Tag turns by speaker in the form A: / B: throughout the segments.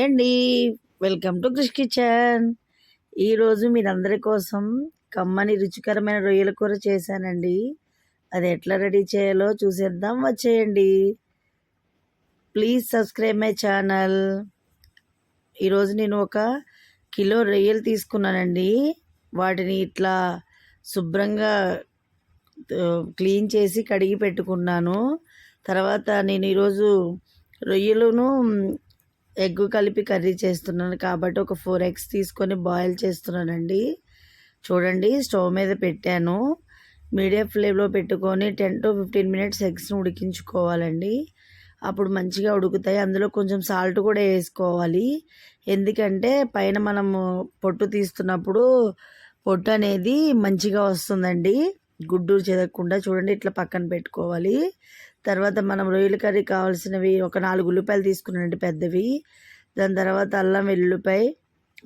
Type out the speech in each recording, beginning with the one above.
A: అండి. Welcome to Krish kitchen. ఈరోజు మీరందరి కోసం కమ్మని రుచికరమైన రొయ్యల కూర చేశానండి. అది ఎట్లా రెడీ చేయాలో చూసేద్దాం. వచ్చేయండి. Please subscribe my channel. ఈరోజు నేను ఒక కిలో రొయ్యలు తీసుకున్నానండి. వాటిని ఇట్లా శుభ్రంగా క్లీన్ చేసి కడిగి పెట్టుకున్నాను. తర్వాత నేను ఈరోజు రొయ్యలను ఎగ్ కలిపి కర్రీ చేస్తున్నాను కాబట్టి ఒక ఫోర్ ఎగ్స్ తీసుకొని బాయిల్ చేస్తున్నానండి. చూడండి స్టవ్ మీద పెట్టాను. మీడియం ఫ్లేమ్లో పెట్టుకొని టెన్ టు ఫిఫ్టీన్ మినిట్స్ ఎగ్స్ని ఉడికించుకోవాలండి. అప్పుడు మంచిగా ఉడుకుతాయి. అందులో కొంచెం సాల్ట్ కూడా వేసుకోవాలి. ఎందుకంటే పైన మనము పొట్టు తీస్తున్నప్పుడు పొట్టు అనేది మంచిగా వస్తుందండి. గుడ్డూరు చెదగకుండా చూడండి ఇట్లా పక్కన పెట్టుకోవాలి. తర్వాత మనం రొయ్యల కర్రీ కావాల్సినవి ఒక నాలుగు ఉల్లిపాయలు తీసుకున్నాండి పెద్దవి. దాని తర్వాత అల్లం వెల్లుల్లిపాయ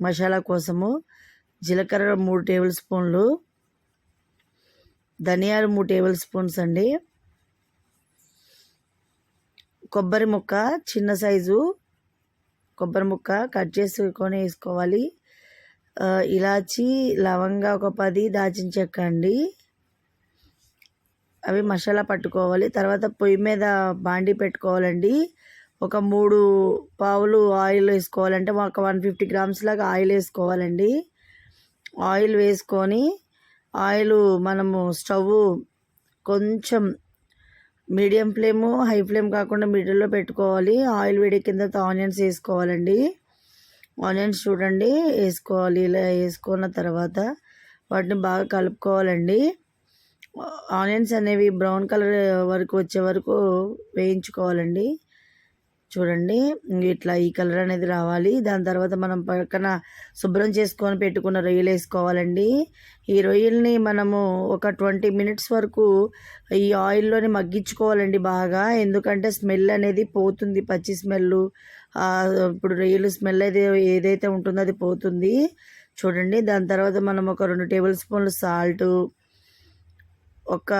A: మసాలా కోసము జీలకర్ర మూడు టేబుల్ స్పూన్లు ధనియాలు మూడు టేబుల్ స్పూన్స్ అండి. కొబ్బరి ముక్క చిన్న సైజు కొబ్బరి ముక్క కట్ చేసుకొని వేసుకోవాలి. ఇలాచి లవంగా ఒక పది దాచిన చెక్క అండి. అవి మసాలా పట్టుకోవాలి. తర్వాత పొయ్యి మీద బాండి పెట్టుకోవాలండి. ఒక మూడు పావులు ఆయిల్ వేసుకోవాలంటే ఒక వన్ ఫిఫ్టీ గ్రామ్స్ లాగా ఆయిల్ వేసుకోవాలండి. ఆయిల్ వేసుకొని ఆయిల్ మనము స్టవ్ కొంచెం మీడియం ఫ్లేమ్ హై ఫ్లేమ్ కాకుండా మిడిల్లో పెట్టుకోవాలి. ఆయిల్ వేడెక్కిన తర్వాత ఆనియన్స్ వేసుకోవాలండి. ఆనియన్స్ చూడండి వేసుకోవాలి. ఇలా వేసుకున్న తర్వాత వాటిని బాగా కలుపుకోవాలండి. ఆనియన్స్ అనేవి బ్రౌన్ కలర్ వరకు వచ్చే వరకు వేయించుకోవాలండి. చూడండి ఇట్లా ఈ కలర్ అనేది రావాలి. దాని తర్వాత మనం పక్కన శుభ్రం చేసుకొని పెట్టుకున్న రొయ్యలు వేసుకోవాలండి. ఈ రొయ్యల్ని మనము ఒక ట్వంటీ మినిట్స్ వరకు ఈ ఆయిల్లోనే మగ్గించుకోవాలండి బాగా. ఎందుకంటే స్మెల్ అనేది పోతుంది పచ్చి స్మెల్. ఇప్పుడు రొయ్యలు స్మెల్ అయితే ఏదైతే ఉంటుందో అది పోతుంది. చూడండి దాని తర్వాత మనం ఒక రెండు టేబుల్ స్పూన్లు సాల్టు ఒక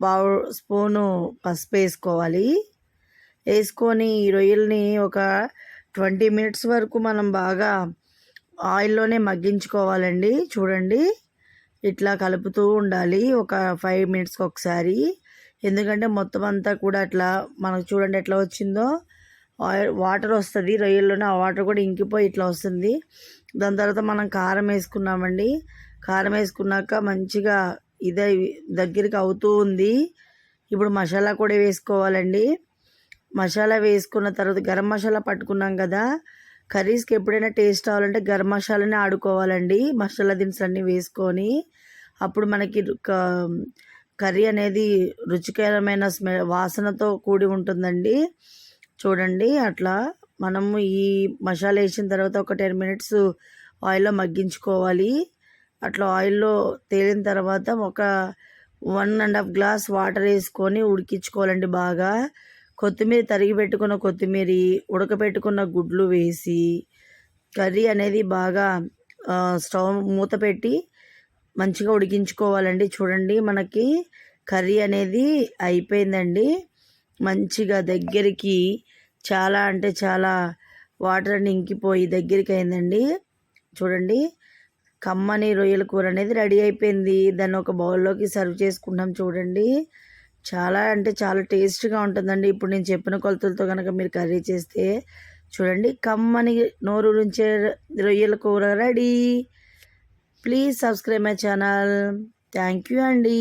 A: పావు స్పూను పసుపు వేసుకోవాలి. వేసుకొని ఈ రొయ్యల్ని ఒక ట్వంటీ మినిట్స్ వరకు మనం బాగా ఆయిల్లోనే మగ్గించుకోవాలండి. చూడండి ఇట్లా కలుపుతూ ఉండాలి ఒక ఫైవ్ మినిట్స్కి ఒకసారి. ఎందుకంటే మొత్తం అంతా కూడా అట్లా మనకు చూడండి ఎట్లా వచ్చిందో. ఆయిల్ వాటర్ వస్తుంది రొయ్యల్లోనే ఆ వాటర్ కూడా ఇంకిపోయి ఇట్లా వస్తుంది. దాని తర్వాత మనం కారం వేసుకున్నామండి. కారం వేసుకున్నాక మంచిగా ఇదే దగ్గరికి అవుతూ ఉంది. ఇప్పుడు మసాలా కూడా వేసుకోవాలండి. మసాలా వేసుకున్న తర్వాత గరం మసాలా పట్టుకున్నాం కదా. కర్రీస్కి ఎప్పుడైనా టేస్ట్ అవ్వాలంటే గరం మసాలానే ఆడుకోవాలండి. మసాలా దినుసులు అన్నీ వేసుకొని అప్పుడు మనకి కర్రీ అనేది రుచికరమైన స్మె వాసనతో కూడి ఉంటుందండి. చూడండి అట్లా మనము ఈ మసాలా వేసిన తర్వాత ఒక టెన్ మినిట్స్ ఆయిల్లో మగ్గించుకోవాలి. అట్లా ఆయిల్లో తేలిన తర్వాత ఒక one and half glass water వేసుకొని ఉడికించుకోవాలండి బాగా. కొత్తిమీర తరిగి పెట్టుకున్న కొత్తిమీర ఉడకబెట్టుకున్న గుడ్లు వేసి కర్రీ అనేది బాగా స్టవ్ మూత పెట్టి మంచిగా ఉడికించుకోవాలండి. చూడండి మనకి కర్రీ అనేది అయిపోయిందండి. మంచిగా దగ్గరికి చాలా అంటే చాలా వాటర్ ఇంకిపోయి దగ్గరికి అయిందండి. చూడండి కమ్మని రొయ్యల కూర అనేది రెడీ అయిపోయింది. దాన్ని ఒక బౌల్లోకి సర్వ్ చేసుకుంటాం చూడండి. చాలా అంటే చాలా టేస్ట్గా ఉంటుందండి. ఇప్పుడు నేను చెప్పిన కొలతలతో కనుక మీరు కర్రీ చేస్తే చూడండి. కమ్మని నోరు నుంచే రొయ్యల కూర ready. Please subscribe my channel thank you అండి.